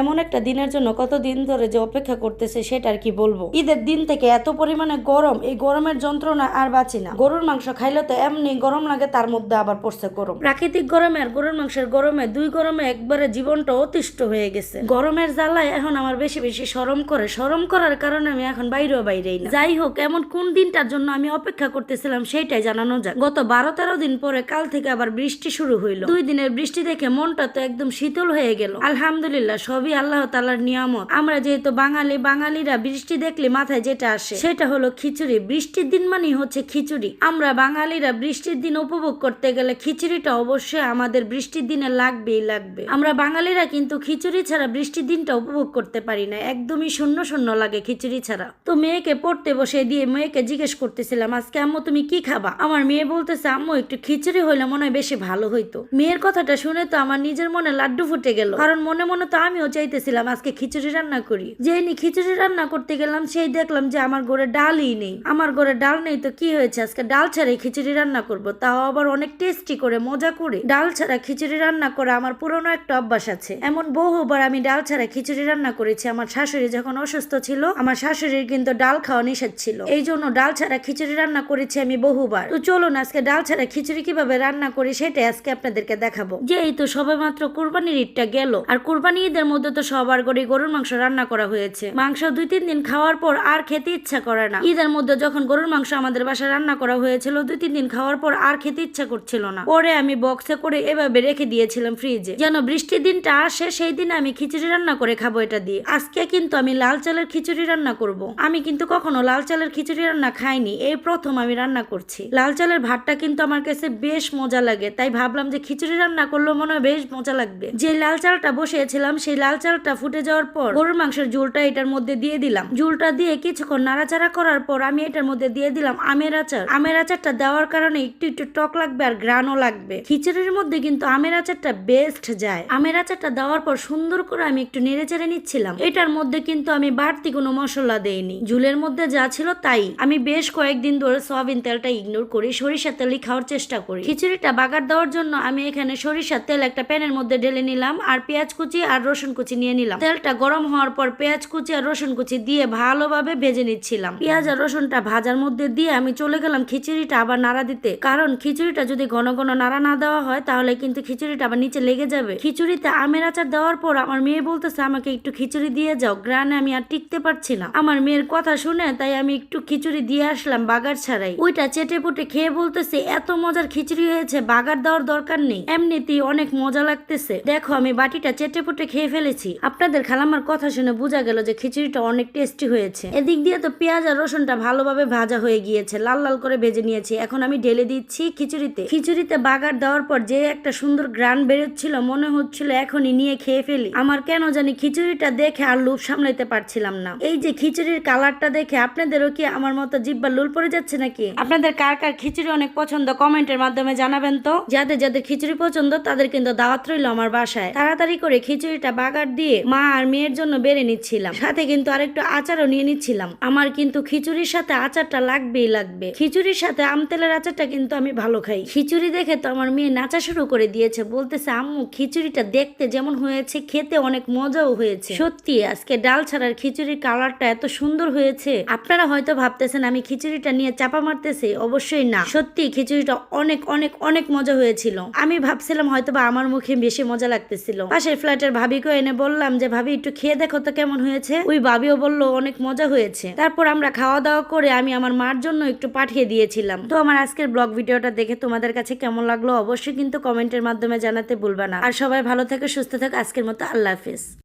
এমন একটা দিনের জন্য কতদিন ধরে যে অপেক্ষা করতেছে সেটা আর কি বলব। ঈদের দিন থেকে এত পরিমাণে গরম, এই গরমের যন্ত্রণা আর বাঁচি না। গরুর মাংস খাইলে তো এমনি গরম লাগে, তার মধ্যে আবার পড়ছে গরম। প্রাকৃতিক গরমে আর গরুর মাংসের গরমে দুই গরমে একবারে জীবনটা অতিষ্ঠ হয়ে গেছে। গরমের জ্বালায় এখন আমার বেশি বেশি সরম করে, সরম করার কারণে আমি এখন বাইরেও বাইরেই না। যাই হোক, এমন কোন দিনটার জন্য আমি অপেক্ষা করতেছিলাম সেইটাই জানানো যাক। গত বারো তেরো দিন পরে কাল থেকে আবার বৃষ্টি শুরু হইল। দুই দিনের বৃষ্টি দেখে মনটা তো একদম শীতল হয়ে গেল। আলহামদুলিল্লাহ সবই আল্লাহ তালার নিয়ামত। আমরা যেহেতু বাঙালি, বাঙালিরা বৃষ্টি দেখলে মাথায় যেটা আসে, সেটা হলো খিচুড়ি। বৃষ্টির দিন মানেই হচ্ছে খিচুড়ি। আমরা বাঙালিরা বৃষ্টির দিন উপভোগ করতে গেলে খিচুড়িটা অবশ্যই আমাদের বৃষ্টির দিনে লাগবেই লাগবে। আমরা বাঙালিরা কিন্তু খিচুড়ি ছাড়া বৃষ্টির দিনটা উপভোগ করতে পারি না। একদমই শূন্য শূন্য লাগে খিচুড়ি ছাড়া। তো মেয়েকে পড়তে বসে দিয়ে মেয়েকে জিজ্ঞেস করতেছিলাম, আজকে আম্মু তুমি কি খাবা? আমার মেয়ে বলতেছে, আম্মু, একটু খিচুড়ি হইলে মনে হয় বেশি ভালো হইতো। মেয়ের কথাটা শুনে তো আমার নিজের মনে লাড্ডু ফুটে গেল। কারণ মনে মনে তো আমিও চাইতেছিলাম আজকে খিচুড়ি রান্না করি। যেই খিচুড়ি রান্না করতে গেলাম, সেই দেখলাম যে আমার ঘরে ডালই নেই। আমার ঘরে ডাল নেই তো কি হয়েছে? আজকে ডাল ছাড়াই খিচুড়ি রান্না করব। তাও আবার অনেক টেস্টি করে, মজা করে। ডাল ছাড়া খিচুড়ি রান্না করা আমার পুরনো একটা অভ্যাস আছে। এমন বহুবার আমি ডাল ছাড়া খিচুড়ি রান্না করেছি, আমার শাশুড়ি যখন অসুস্থ ছিল, আমার শাশুড়ির কিন্তু ডাল খাওয়া নিষেধ ছিল। এই জন্য ডাল ছাড়া খিচুড়ি রান্না করেছি আমি বহুবার। তো চলুন আজকে ডাল ছাড়া খিচুড়ি কীভাবে রান্না করি, সেটাই আজকে আপনাদেরকে দেখাবো। যে এই তো সবে মাত্র কোরবানির ঈদটা গেল, আর কোরবানি ঈদের মধ্যে তো সবার ঘরে গরুর মাংস রান্না করা হয়েছে। মাংস দুই, তিন দিন খাওয়ার পর আর খেতে ইচ্ছা করে না। ঈদের মধ্যে যখন গরুর মাংস আমাদের বাসায় রান্না করা হয়েছিল, দুই, তিন দিন খাওয়ার পর আর খেতে ইচ্ছা করছিল না। পরে আমি বক্সে করে এভাবে রেখে দিয়েছিলাম ফ্রিজে যেন বৃষ্টির দিনটা আসে, সেই দিনে আমি খিচুড়ি রান্না করে খাব এটা দিয়ে। আজকে কিন্তু আমি লাল চালের খিচুড়ি রান্না করব। আমি কিন্তু কখনো লাল চালের খিচুড়ি রান্না খাইনি, এই প্রথম আমি রান্না করছি। লাল চালের ভাতটা কিন্তু আমার কাছে বেশ মজা লাগে, তাই ভাবলাম যে খিচুড়ি রান্না করলেও মনে হয় বেশ মজা লাগবে। যে লাল চালটা বসিয়েছিলাম, সেই লাল চালটা ফুটে যাওয়ার পর গরুর মাংসের ঝোলটা এটার মধ্যে দিয়ে দিলাম। ঝোলটা দিয়ে কিছুক্ষণ নাড়াচাড়া করার পর আমি এটার মধ্যে দিয়ে দিলাম আমের আচার। আমের আচারটা দেওয়ার কারণে একটু একটু টক লাগবে আর গ্রানও লাগবে। খিচুড়ির মধ্যে কিন্তু আমের আচারটা বেস্ট যায়। আমের আচারটা দেওয়ার পর সুন্দর করে আমি একটু নেড়ে চেড়ে নিচ্ছিলাম। এটার মধ্যে কিন্তু আমি বাড়তি কোনো মশলা দেইনি। ঝুলের মধ্যে যা ছিল তাই। আমি বেশ কয়েকদিন ধরে সয়াবিন তেলটা ইগনোর করি সরিষার তেলই খাওয়ার চেষ্টা করি। খিচুড়িটা বাগার দেওয়ার জন্য আমি এখানে সরিষার তেল একটা প্যানের মধ্যে ঢেলে নিলাম আর পেঁয়াজ কুচি আর রসুন কুচি নিয়ে নিলাম। তেলটা গরম হওয়ার পর পেঁয়াজ কুচি আর রসুন কুচি দিয়ে ভালোভাবে ভেজে নিচ্ছিলাম। পেঁয়াজ আর রসুনটা ভাজার মধ্যে দিয়ে আমি চলে গেলাম খিচুড়িটা আবার নাড়া দিতে। কারণ খিচুড়িটা যদি ঘন ঘন নাড়া না দেওয়া হয়, তাহলে কিন্তু খিচুড়িটা আবার নিচে লেগে যাবে। খিচুড়িতে আমের আচার দেওয়ার পর আমার মেয়ে বলতেছে, আমাকে একটু খিচুড়ি দিয়ে যাও। গ্রানে আমি আর টিকতে পারছি না। আমার মেয়ের কথা শুনে তাই আমি একটু খিচুড়ি দিয়ে আসলাম বাগার ছাড়াই। ওইটা চেটে পুটে খেয়ে বলতেছে, এত মজার খিচুড়ি হয়েছে, বাগার দেওয়ার দরকার নেই। এমনিতেই অনেক মজা লাগতেছে। দেখো আমি বাটিটা চেটে পুটে খেয়ে ফেলেছি। আপনাদের খালামার কথা শুনে বোঝা গেল যে খিচুড়িটা অনেক টেস্টি হয়েছে। এদিক দিয়ে তো পেঁয়াজ আর রসুনটা ভালোভাবে ভাজা হয়ে গিয়েছে। লাল লাল করে ভেজে নিয়েছি। এখন আমি ঢেলে দিচ্ছি খিচুড়িতে। খিচুড়িতে বাগার দেওয়ার পর যে একটা সুন্দর গ্রান বেরোচ্ছিল, মনে হচ্ছিল এখনই নিয়ে খেয়ে ফেলি। আমার কেন জানি খিচুড়িটা দেখে আর লুপ সামলাইতে পারছিলাম না। এই যে খিচুড়ির কালারটা দেখে আপনাদেরও কি আমার মতো জিব্বা লুল পড়ে যাচ্ছে নাকি? আপনাদের কার কার খিচুড়ি অনেক পছন্দ কমেন্টের মাধ্যমে জানাবেন তো। যাদের যাদের খিচুড়ি পছন্দ, তাদের কিন্তু দাওয়াত রইল আমার বাসায়। তাড়াতাড়ি করে খিচুড়িটা বাগার দিয়ে মা আর মেয়ের জন্য বেড়ে নিচ্ছিলাম। সাথে কিন্তু আরেকটু আচারও নিয়ে নিচ্ছিলাম। আমার কিন্তু খিচুড়ির সাথে আচারটা লাগবেই লাগবে। খিচুড়ির সাথে আম তেলের আচারটা কিন্তু আমি ভালো খাই। খিচুড়ি দেখে তো আমার মেয়ে নাচা শুরু করে দিয়েছে। বলতেছে, আম্মু, খিচুড়িটা দেখতে যেমন হয়েছে, খেতে অনেক মজাও হয়েছে। সত্যি, আজকে ডাল ছাড়ার খিচুড়ির কালারটা এত সুন্দর হয়েছে। আপনারা হয়তো ভাবতেছেন আমি খিচুড়িটা নিয়ে চাপা মারতেছি। অবশ্যই না। সত্যি, খিচুড়িটা অনেক অনেক অনেক মজা হয়েছিল। আমি ভাবছিলাম হয়তো বা আমার মুখে বেশি মজা লাগতেছিল। পাশের ফ্ল্যাটের ভাবি ভাবিকে এনে বললাম যে, ভাবি, একটু খেয়ে দেখো তো কেমন হয়েছে। ওই ভাবিও বলল, অনেক মজা হয়েছে। তারপর আমরা খাওয়া দাওয়া করে আমি আমার মার জন্য একটু পাঠিয়ে দিয়েছিলাম। তো আমার আজকের ব্লগ ভিডিওটা দেখে তোমাদের কাছে কেমন লাগল অবশ্যই কিন্তু কমেন্টের মাধ্যমে জানাতে ভুলবা না। আর সবাই ভালো থেকে, সুস্থ থাকে। আজকের মতো আল্লাহ হাফিজ।